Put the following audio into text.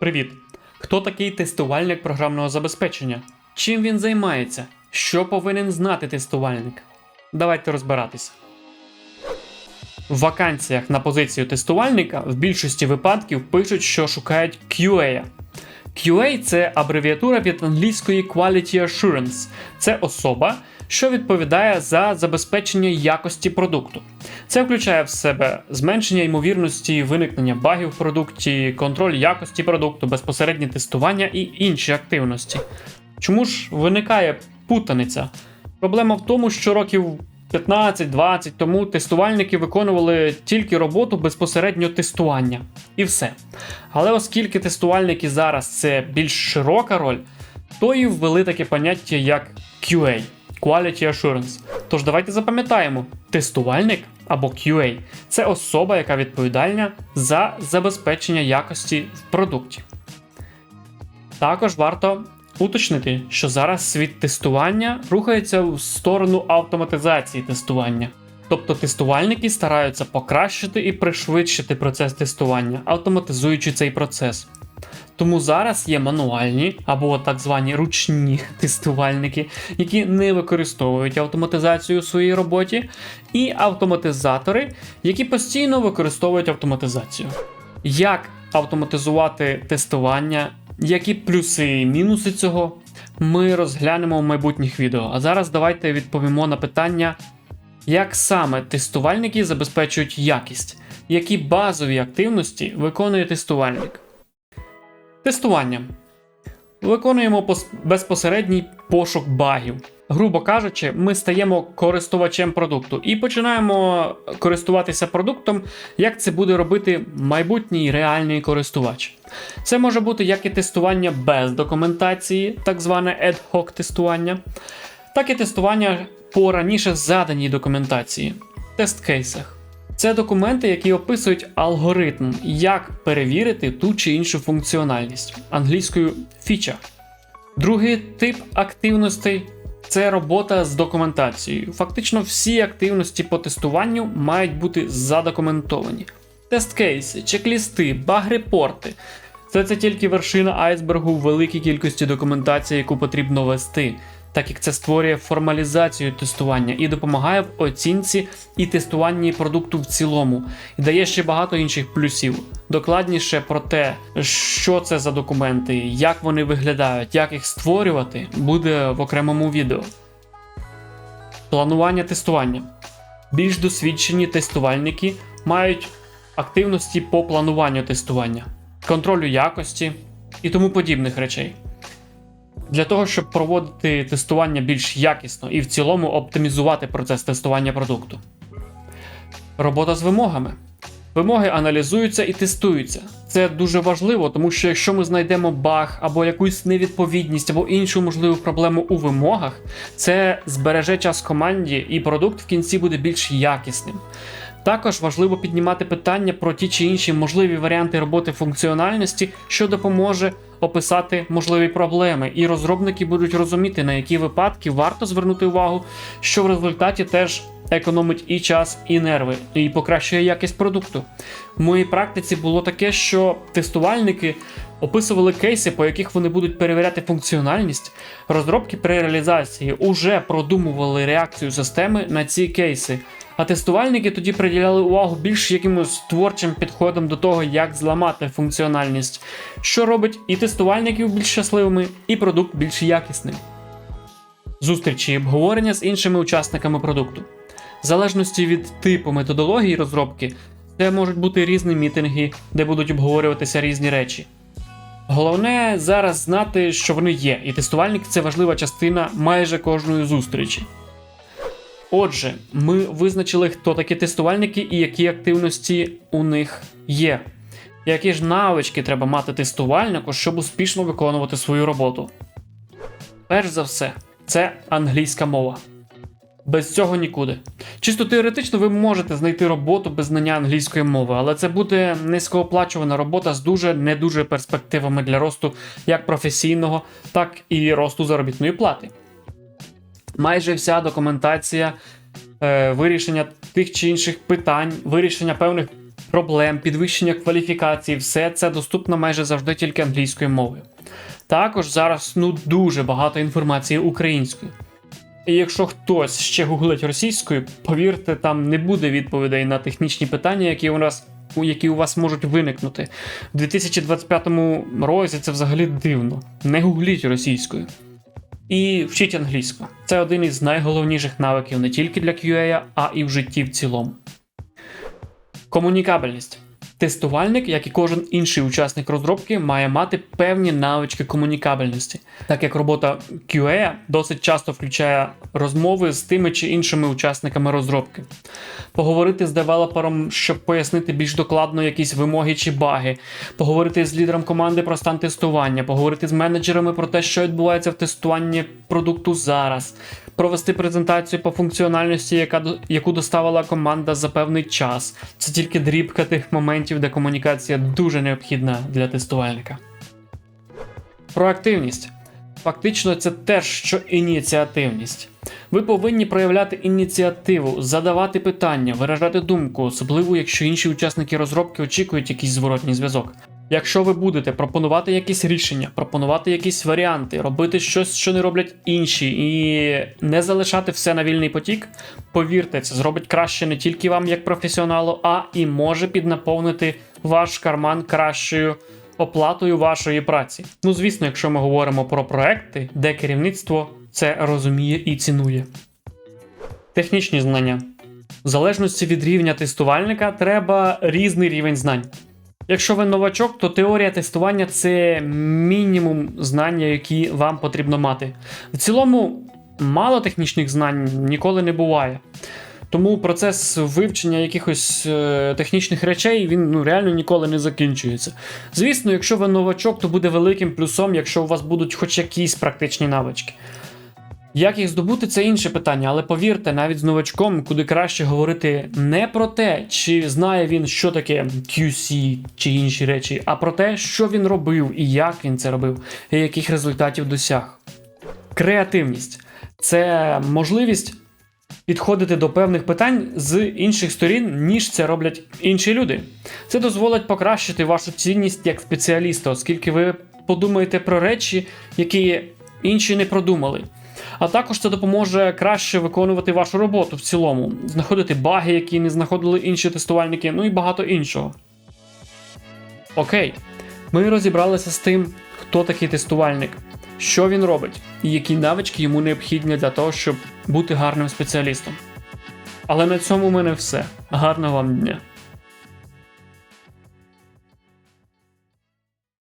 Привіт! Хто такий тестувальник програмного забезпечення? Чим він займається? Що повинен знати тестувальник? Давайте розбиратися. В вакансіях на позицію тестувальника в більшості випадків пишуть, що шукають QA. QA це абревіатура від англійської Quality Assurance. Це особа, що відповідає за забезпечення якості продукту. Це включає в себе зменшення ймовірності виникнення багів в продукті, контроль якості продукту, безпосереднє тестування і інші активності. Чому ж виникає путаниця? Проблема в тому, що років 15-20 тому тестувальники виконували тільки роботу безпосередньо тестування. І все. Але оскільки тестувальники зараз це більш широка роль, то і ввели таке поняття як QA Quality Assurance. Тож давайте запам'ятаємо, тестувальник або QA це особа, яка відповідальна за забезпечення якості в продукті. Також варто уточнити, що зараз світ тестування рухається в сторону автоматизації тестування. Тобто тестувальники стараються покращити і пришвидшити процес тестування, автоматизуючи цей процес. Тому зараз є мануальні або так звані ручні тестувальники, які не використовують автоматизацію у своїй роботі, і автоматизатори, які постійно використовують автоматизацію. Як автоматизувати тестування, які плюси і мінуси цього, ми розглянемо в майбутніх відео. А зараз давайте відповімо на питання, як саме тестувальники забезпечують якість, які базові активності виконує тестувальник. Тестування. Виконуємо безпосередній пошук багів. Грубо кажучи, ми стаємо користувачем продукту і починаємо користуватися продуктом, як це буде робити майбутній реальний користувач. Це може бути як і тестування без документації, так зване ad-hoc тестування, так і тестування по раніше заданій документації, тест-кейсах. Це документи, які описують алгоритм, як перевірити ту чи іншу функціональність англійською фіча. Другий тип активностей це робота з документацією. Фактично всі активності по тестуванню мають бути задокументовані. Тест-кейси, чек-лісти, баг-репорти. Це, це тільки вершина айсбергу в великій кількості документації, яку потрібно вести, так як це створює формалізацію тестування і допомагає в оцінці і тестуванні продукту в цілому, і дає ще багато інших плюсів. Докладніше про те, що це за документи, як вони виглядають, як їх створювати, буде в окремому відео. Планування тестування. Більш досвідчені тестувальники мають активності по плануванню тестування, контролю якості і тому подібних речей. Для того, щоб проводити тестування більш якісно і в цілому оптимізувати процес тестування продукту. Робота з вимогами. Вимоги аналізуються і тестуються. Це дуже важливо, тому що якщо ми знайдемо баг або якусь невідповідність, або іншу можливу проблему у вимогах, це збереже час команді, і продукт в кінці буде більш якісним. Також важливо піднімати питання про ті чи інші можливі варіанти роботи функціональності, що допоможе описати можливі проблеми, і розробники будуть розуміти, на які випадки варто звернути увагу, що в результаті теж економить і час, і нерви, і покращує якість продукту. В моїй практиці було таке, що тестувальники описували кейси, по яких вони будуть перевіряти функціональність. Розробки при реалізації уже продумували реакцію системи на ці кейси. А тестувальники тоді приділяли увагу більш якимось творчим підходом до того, як зламати функціональність, що робить і тестувальників більш щасливими, і продукт більш якісним. Зустрічі і обговорення з іншими учасниками продукту. В залежності від типу методології розробки, це можуть бути різні мітинги, де будуть обговорюватися різні речі. Головне зараз знати, що вони є, і тестувальник це важлива частина майже кожної зустрічі. Отже, ми визначили, хто такі тестувальники і які активності у них є. Які ж навички треба мати тестувальнику, щоб успішно виконувати свою роботу. Перш за все, це англійська мова. Без цього нікуди. Чисто теоретично ви можете знайти роботу без знання англійської мови, але це буде низькооплачувана робота з дуже не дуже перспективами для росту як професійного, так і росту заробітної плати майже вся документація е, вирішення тих чи інших питань, вирішення певних проблем, підвищення кваліфікації, все це доступно майже завжди тільки англійською мовою. Також зараз ну дуже багато інформації українською. І якщо хтось ще гуглить російською, повірте, там не буде відповідей на технічні питання, які у нас які у вас можуть виникнути. У 2025 році це взагалі дивно. Не гугліть російською. І вчіть англійську. Це один із найголовніших навиків не тільки для QA, а і в житті в цілому. Комунікабельність. Тестувальник, як і кожен інший учасник розробки, має мати певні навички комунікабельності, так як робота QA досить часто включає розмови з тими чи іншими учасниками розробки. Поговорити з девелопером, щоб пояснити більш докладно якісь вимоги чи баги, поговорити з лідером команди про стан тестування, поговорити з менеджерами про те, що відбувається в тестуванні продукту зараз, провести презентацію по функціональності, яка яку доставила команда за певний час. Це тільки дрібка тих моментів, де комунікація дуже необхідна для тестувальника. Проактивність. Фактично, це те, що ініціативність. Ви повинні проявляти ініціативу, задавати питання, виражати думку, особливо якщо інші учасники розробки очікують якийсь зворотній зв'язок. Якщо ви будете пропонувати якісь рішення, пропонувати якісь варіанти, робити щось, що не роблять інші, і не залишати все на вільний потік, повірте, це зробить краще не тільки вам як професіоналу, а і може піднаповнити ваш карман кращою оплатою вашої праці. Ну, звісно, якщо ми говоримо про проекти, де керівництво це розуміє і цінує. Технічні знання. В залежності від рівня тестувальника треба різний рівень знань. Якщо ви новачок, то теорія тестування це мінімум знання, які вам потрібно мати. В цілому, мало технічних знань ніколи не буває. Тому процес вивчення якихось е, технічних речей він ну, реально ніколи не закінчується. Звісно, якщо ви новачок, то буде великим плюсом, якщо у вас будуть хоч якісь практичні навички. Як їх здобути, це інше питання, але повірте, навіть з новачком, куди краще говорити не про те, чи знає він, що таке QC чи інші речі, а про те, що він робив і як він це робив, і яких результатів досяг. Креативність це можливість підходити до певних питань з інших сторін, ніж це роблять інші люди. Це дозволить покращити вашу цінність як спеціаліста, оскільки ви подумаєте про речі, які інші не продумали. А також це допоможе краще виконувати вашу роботу в цілому, знаходити баги, які не знаходили інші тестувальники, ну і багато іншого. Окей, ми розібралися з тим, хто такий тестувальник, що він робить, і які навички йому необхідні для того, щоб бути гарним спеціалістом. Але на цьому в мене все. Гарного вам дня!